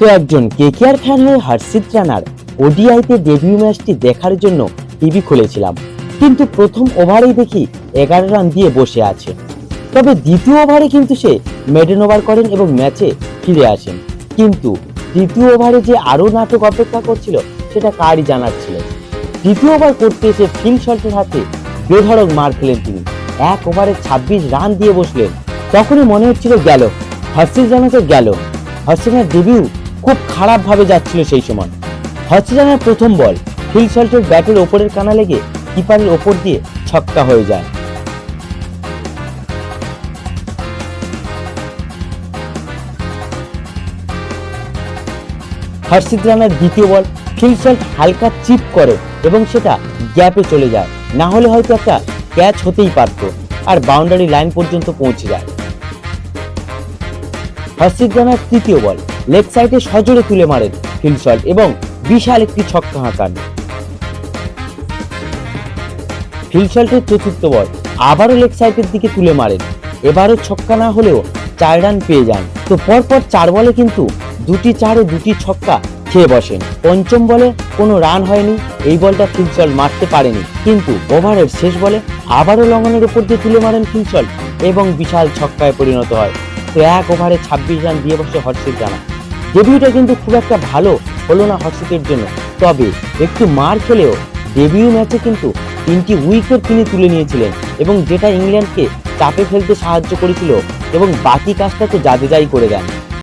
তো একজন KKR fan হয়ে হর্ষিত রানার ওডিআইতে ডেবিউ ম্যাচটি দেখার জন্য টিভি খুলেছিলাম। কিন্তু প্রথম ওভারেই দেখি এগারো রান দিয়ে বসে আছে। তবে দ্বিতীয় ওভারে কিন্তু সে মেডেন ওভার করেন এবং ম্যাচে ফিরে আসেন। কিন্তু তৃতীয় ওভারে যে আরও নাটক অপেক্ষা করছিল, সেটা কারই জানার ছিল। দ্বিতীয় ওভার করতে এসে ফিল শটের হাতে বেধড়ক মার খেলেন তিনি। এক ওভারে ছাব্বিশ রান দিয়ে বসলেন। তখনই মনে হচ্ছিল গেল হর্ষিত রানাকে গেল। হর্ষিত ডেবিউ খুব খারাপভাবে যাচ্ছিল সেই সময়। রানার প্রথম বল ফিল শল্টের ব্যাটের ওপরের কানা লেগে কিপারের ওপর দিয়ে ছক্কা হয়ে যায়। হর্ষিত রানার দ্বিতীয় বল ফিলশল্ট হালকা চিপ করে এবং সেটা গ্যাপে চলে যায়। না হলে হয়তো একটা ক্যাচ হতেই পারত আর বাউন্ডারি লাইন পর্যন্ত পৌঁছে যায়। হর্ষিত রানার তৃতীয় বল লেগ সাইডে সজোরে তুলে মারেন ফিলশল্ট এবং বিশাল একটি ছক্কা হাঁকান। ফিলশল্টের চতুর্থ বল, আবারও লেগ সাইডের দিকে তুলে মারেন। এবারও ছক্কা না হলেও চার রান পেয়ে যান। তো পরপর চার বলে কিন্তু দুটি চার দুটি ছক্কা খেয়ে বসেন। পঞ্চম বলে কোনো রান হয়নি, এই বলটা ফিলসল মারতে পারেনি। কিন্তু ওভারের শেষ বলে আবারও লঙ্ঘনের উপর দিয়ে তুলে মারেন ফিলসল এবং বিশাল ছক্কায় পরিণত হয়। তো এক ওভারে ছাব্বিশ রান দিয়ে বসে হর্ষিত জানা। ডেবিউটা কিন্তু খুব একটা ভালো হলো না হর্ষিতের জন্য। তবে একটু মার খেলেও ডেবিউ ম্যাচে কিন্তু তিনটি উইকেট তিনি তুলে নিয়েছিলেন এবং যেটা ইংল্যান্ডকে চাপে ফেলতে সাহায্য করেছিল এবং বাকি কাজটা তো জাদেজাই করে দেন।